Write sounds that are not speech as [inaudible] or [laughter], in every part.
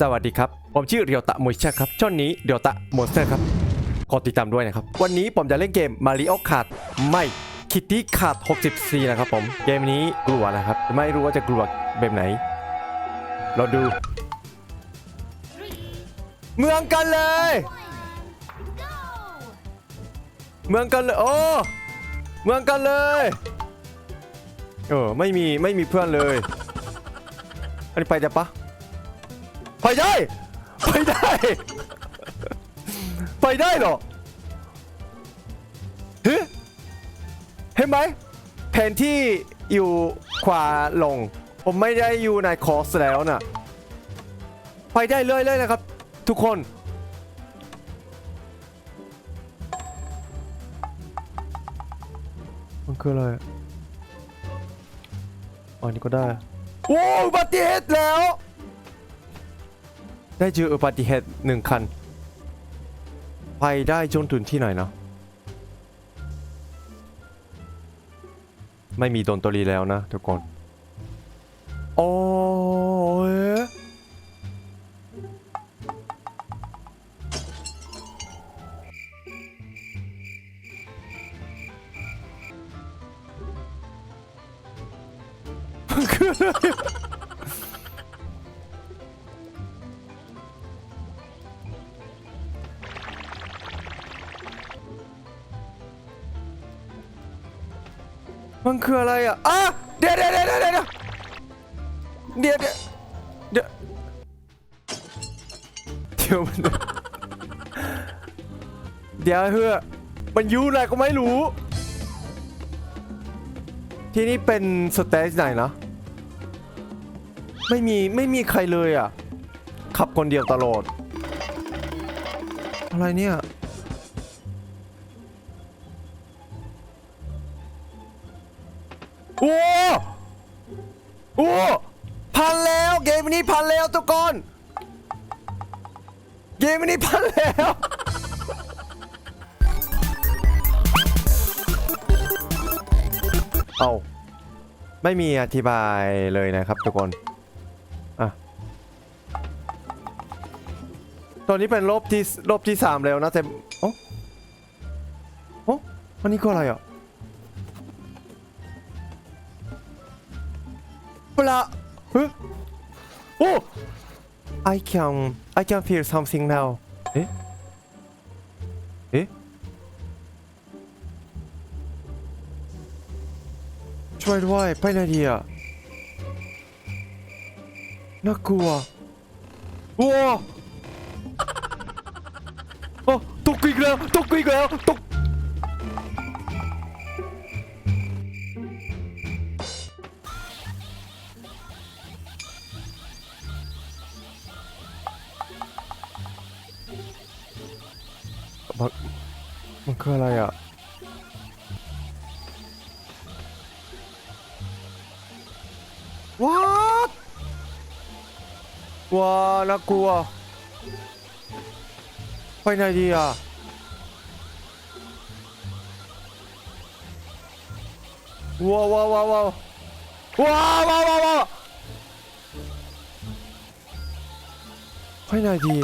สวัสดีครับ ผมชื่อเรียวตะมวยชาครับ ช่องนี้เรียวตะมอนสเตอร์ครับ ขอติดตามด้วยนะครับ วันนี้ผมจะเล่นเกม Mario Kart ไม่คิตตี้ขาด 64 นะครับผม เกมนี้กลัวนะครับ ไม่รู้ว่าจะกลัวแบบไหน เราดู เมืองกันเลย เมืองกันเลยโอ้เมืองกันเลยเออไม่มีไม่มีเพื่อนเลย อันนี้ไปจะปะ ไปได้ ไปได้ ไปได้เหรอเฮ้เห็นไหมแผนที่อยู่ขวาลง ผมไม่ได้อยู่ในคอร์สแล้วน่ะไปได้เลยเลยๆนะครับ ทุกคนมันคืออะไรอ๋อนี่ก็ได้ โอ้อุบัติเหตุแล้ว ได้เจออุบัติเหตุหนึ่งคัน ไปได้จนถึงที่ไหนนะไม่มีดนตรีแล้วนะทุกคน โอ้ยคือ มันคืออะไรอะอะเดี๋ยวเดี๋ยวเดี๋ยวเดี๋ยวเดี๋ยวเดี๋ยวเดี๋ยวมันเดี๋ยวเพื่อมันยูอะไรก็ไม่รู้ ที่นี่เป็นสเตจไหนนะไม่มีไม่มีใครเลยอะ ขับคนเดียวตลอด อะไรเนี่ย โอ้โอ้พันแล้วเกมนี้พันแล้วทุกคน เกมนี้พันแล้วเอาไม่มีอธิบายเลยนะครับทุกคนอะตอนนี้เป็นรอบที่รอบที่สามแล้วนะแต่โอ้โอ้อันนี้ก็อะไรอะ Hola. Huh? Oh! I can I can feel something now. Eh? Eh? Tried why? Finally. Nakua. Whoa! [laughs] Oh, 독구이고요. 독구이고요. 독 มันคืออะไรอะว้าวว้าน่ากลัว ไปไหนดีอะ ว้าว้าว้าว้าว้าว้าว้าว้าไปไหนดี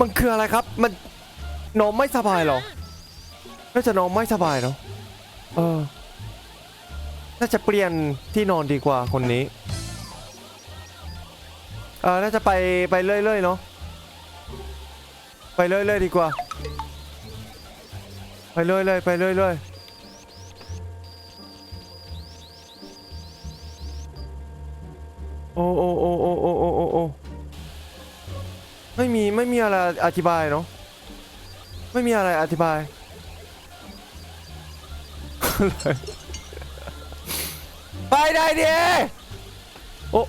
มันคืออะไรครับ มัน น้องไม่สบายหรอ น่าจะน้องไม่สบายเนาะเออ น่าจะเปลี่ยนที่นอนดีกว่าคนนี้ เออ น่าจะไปไปเรื่อยๆเนาะ ไปเรื่อยๆดีกว่า ไปเรื่อยๆไปเรื่อยๆโอ้โอ้โอ้โอ้โอ้โอ้ไม่มี ไม่มีอะไรอธิบายเนาะ ไม่มีอะไรอธิบาย ไปได้ดิโอ้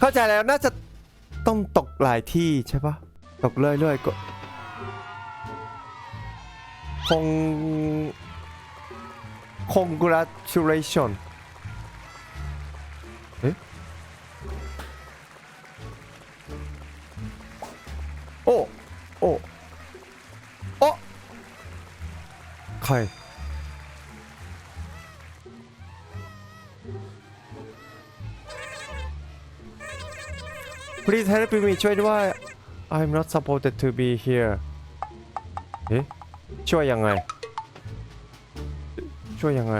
เข้าใจแล้วน่าจะต้องตกหลายที่ใช่ปะตกเรื่อยๆก็คง congratulation โอ้ โอ้ โอ้ใคร Please help me ช่วยด้วย I'm not supposed to be here เอ๊ะช่วยยังไง ช่วยยังไง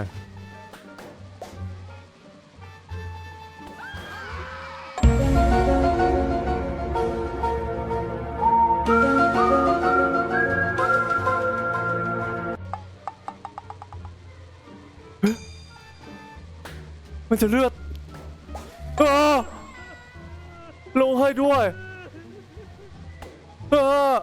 มันจะเลือดเออลงให้ด้วยเออ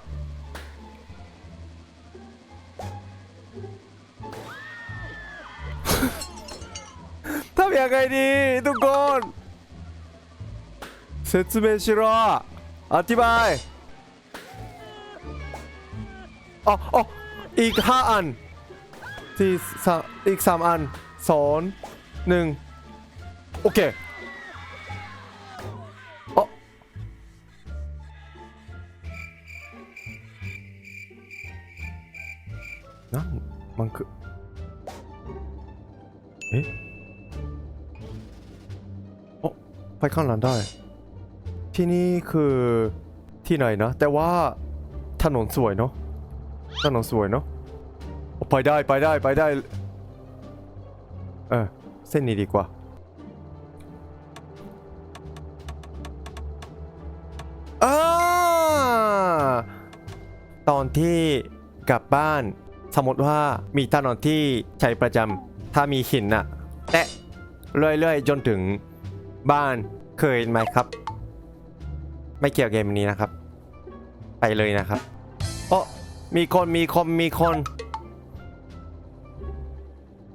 ทำยังไงดีทุกคนเซตเมชิรออธิบายอ๋อออีกห้าอันที่สอีก 3 อันสองหนึ่ง โอเคเอ๋อนั่นมันคือเอ๊ะโอไปข้างหลังได้ที่นี่คือที่ไหนนะ แต่ว่าถนนสวยเนาะถนนสวยเนาะไปได้ไปได้ไปได้ เออเส้นนี้ดีกว่า อนที่กลับบ้าน สมมติว่ามีถนอนที่ใช้ประจำถ้ามีหินอะแตะเรื่อยๆ จนถึงบ้านเคยไหมครับ ไม่เกี่ยวเกมนี้นะครับ ไปเลยนะครับโอ้มีคนมีคนมีคน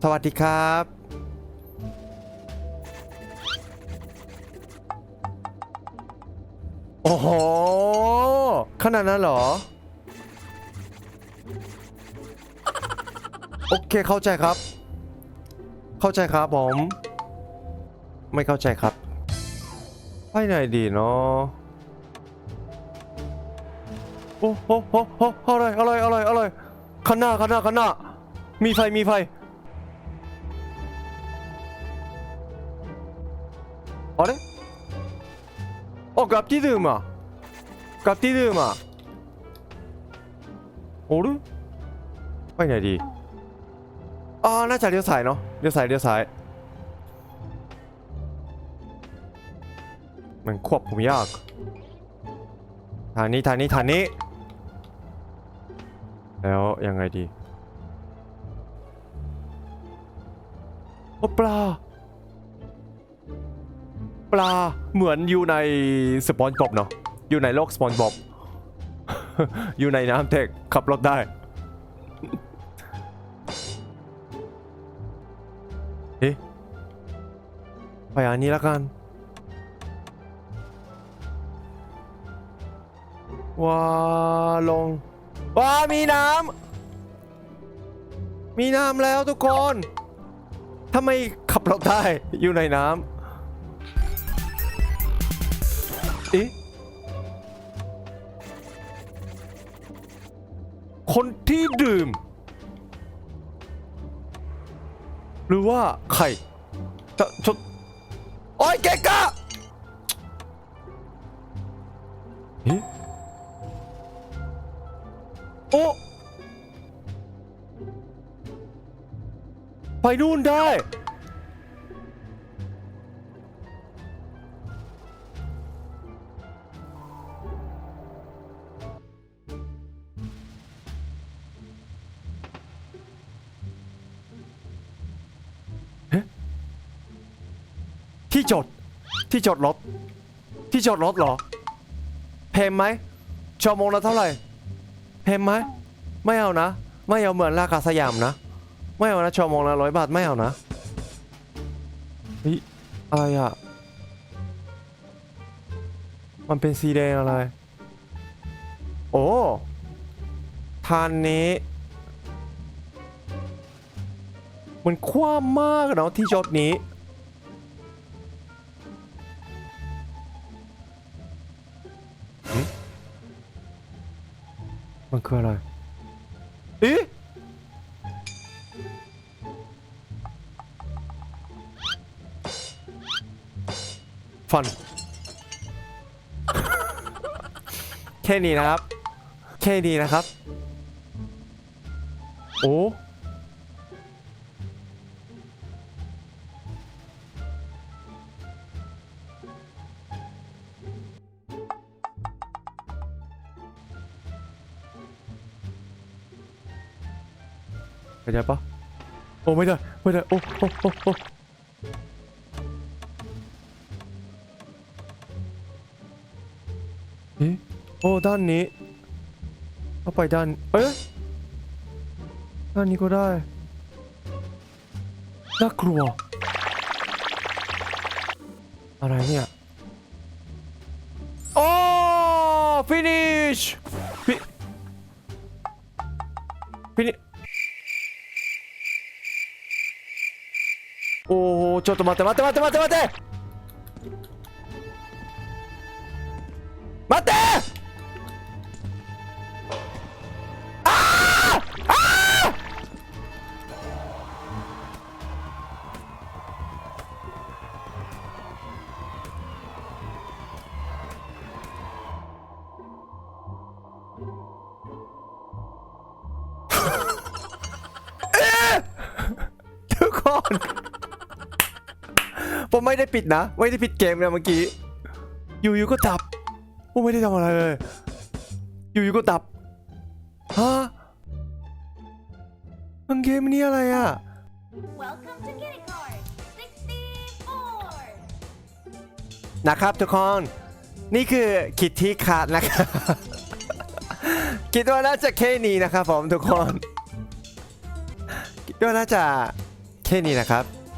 สวัสดีครับ โอ้โหขนาดนั้นเหรอ โอเคเข้าใจครับ เข้าใจครับผม ไม่เข้าใจครับไปไหนดีเนาะโอ้โหโอ้โหอะไรอะไรอะไรอะไรข้างหน้าข้างหน้าข้างหน้า มีไฟมีไฟอะไรโอ้กลับที่เดิมอะกลับที่เดิมอะโอ้ยไปไหนดี อ่าน่าจะเลี้ยวซ้ายเนาะ เลี้ยวซ้าย เลี้ยวซ้าย มันควบผมยาก ทางนี้ทางนี้ทางนี้ แล้วยังไงดีโอ้ปลา ปลา เหมือนอยู่ในสปอนจ์บอบเนาะ อยู่ในโลกสปอนจ์บอบ อยู่ในน้ำเทคขับรถได้ เอ๊ะไปอันนี้แล้วกัน ว้าลง ว้ามีน้ำ มีน้ำแล้วทุกคนทำไมขับรถได้อยู่ในน้ำเอ๊ะคนที่ดื่ม หรือว่าใครจะชดโอ้ยเก๊กะเอ๊ะโอ้ไปนู่นได้ ที่จอดที่จอดรถ ที่จอดรถเหรอแพงไหมชั่วโมงละเท่าไหร่แพงไหมไม่เอานะ ไม่เอาเหมือนราคาสยามนะ ไม่เอานะชั่วโมงละร้อยบาทไม่เอานะเฮ้ยอะไรอะมันเป็นสีแดงอะไร โอ้ทานนี้ มันคว้ามมากเนาะที่จอดนี้ มันคืออะไรเอ๊ะฟันค่นี้นะครับ แค่นี้นะครับ โอ้ ไปได้ปะโอ้ไม่ได้ไม่ได้โอ้โอ้โอ้โอ้เอ๊ะโอ้ด้านนี้เข้าไปด้านเอ๊ะด้านนี้ก็ได้น่ากลัว อะไรเนี่ยโอ้ finish ฟิฟิ おおちょっと待って待って待って待って待って待って ไม่ได้ปิดนะ ไม่ได้ปิดเกมนะเมื่อกี้ อยู่ๆก็ดับผมไม่ได้ทำอะไรเลย อยู่ๆก็ดับ ฮะมันเกมนี้อะไรอะ Welcome to Kitty Card 64! นะครับทุกคน นี่คือคิดที่ขาดนะครับ คิดว่าน่าจะแค่นี้นะครับผมทุกคน คิดว่าน่าจะแค่นี้นะครับ